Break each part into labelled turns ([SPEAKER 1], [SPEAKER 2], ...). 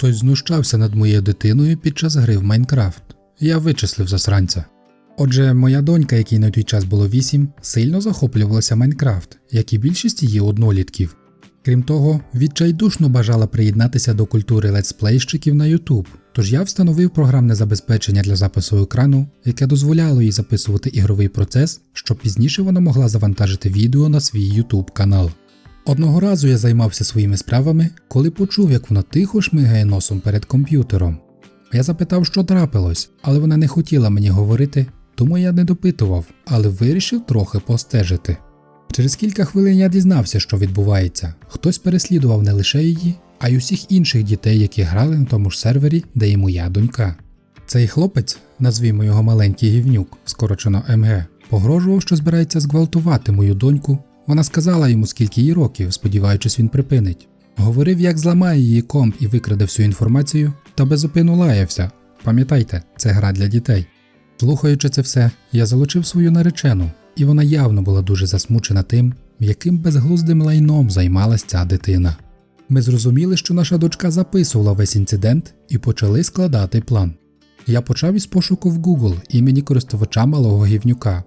[SPEAKER 1] Хтось знущався над моєю дитиною під час гри в Майнкрафт. Я вичислив засранця. Отже, моя донька, якій на той час було 8, сильно захоплювалася Майнкрафт, як і більшість її однолітків. Крім того, відчайдушно бажала приєднатися до культури летсплейщиків на YouTube, тож я встановив програмне забезпечення для запису екрану, яке дозволяло їй записувати ігровий процес, щоб пізніше вона могла завантажити відео на свій YouTube канал. Одного разу я займався своїми справами, коли почув, як вона тихо шмигає носом перед комп'ютером. Я запитав, що трапилось, але вона не хотіла мені говорити, тому я не допитував, але вирішив трохи постежити. Через кілька хвилин я дізнався, що відбувається. Хтось переслідував не лише її, а й усіх інших дітей, які грали на тому ж сервері, де і моя донька. Цей хлопець, назвімо його маленький гівнюк, скорочено МГ, погрожував, що збирається зґвалтувати мою доньку. Вона сказала йому, скільки їй років, сподіваючись, він припинить. Говорив, як зламає її комп і викраде всю інформацію, та безупину лаявся. Пам'ятайте, це гра для дітей. Слухаючи це все, я залучив свою наречену, і вона явно була дуже засмучена тим, яким безглуздим лайном займалась ця дитина. Ми зрозуміли, що наша дочка записувала весь інцидент і почали складати план. Я почав із пошуку в Google імені користувача малого гівнюка.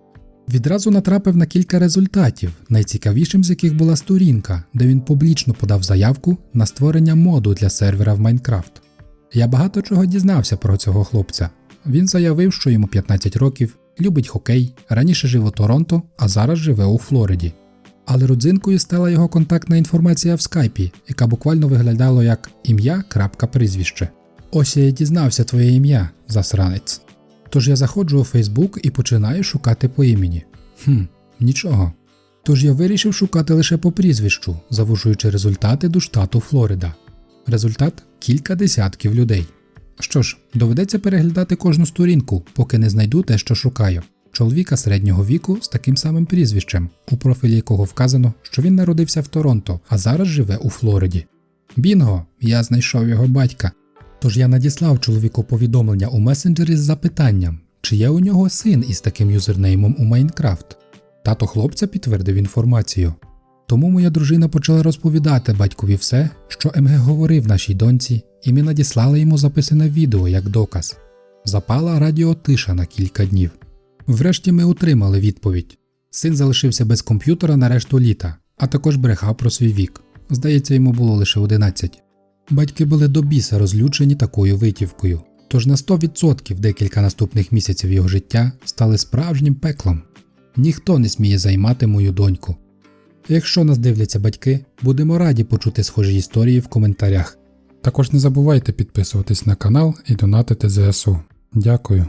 [SPEAKER 1] Відразу натрапив на кілька результатів, найцікавішим з яких була сторінка, де він публічно подав заявку на створення моду для сервера в Майнкрафт. Я багато чого дізнався про цього хлопця. Він заявив, що йому 15 років, любить хокей, раніше жив у Торонто, а зараз живе у Флориді. Але родзинкою стала його контактна інформація в скайпі, яка буквально виглядала як ім'я прізвище. Ось я дізнався твоє ім'я, засранець. Тож я заходжу у Фейсбук і починаю шукати по імені. Хм, нічого. Тож я вирішив шукати лише по прізвищу, завушуючи результати до штату Флорида. Результат кілька десятків людей. Що ж, доведеться переглядати кожну сторінку, поки не знайду те, що шукаю. Чоловіка середнього віку з таким самим прізвищем, у профілі якого вказано, що він народився в Торонто, а зараз живе у Флориді. Бінго, я знайшов його батька. Тож я надіслав чоловіку повідомлення у месенджері з запитанням, чи є у нього син із таким юзернеймом у Майнкрафт. Тато хлопця підтвердив інформацію. Тому моя дружина почала розповідати батькові все, що МГ говорив нашій доньці, і ми надіслали йому записане відео як доказ. Запала радіотиша на кілька днів. Врешті ми отримали відповідь. Син залишився без комп'ютера на решту літа, а також брехав про свій вік. Здається, йому було лише 11. Батьки були до біса розлючені такою витівкою, тож на 100% декілька наступних місяців його життя стали справжнім пеклом. Ніхто не сміє займати мою доньку. Якщо нас дивляться батьки, будемо раді почути схожі історії в коментарях. Також не забувайте підписуватись на канал і донатити ЗСУ. Дякую.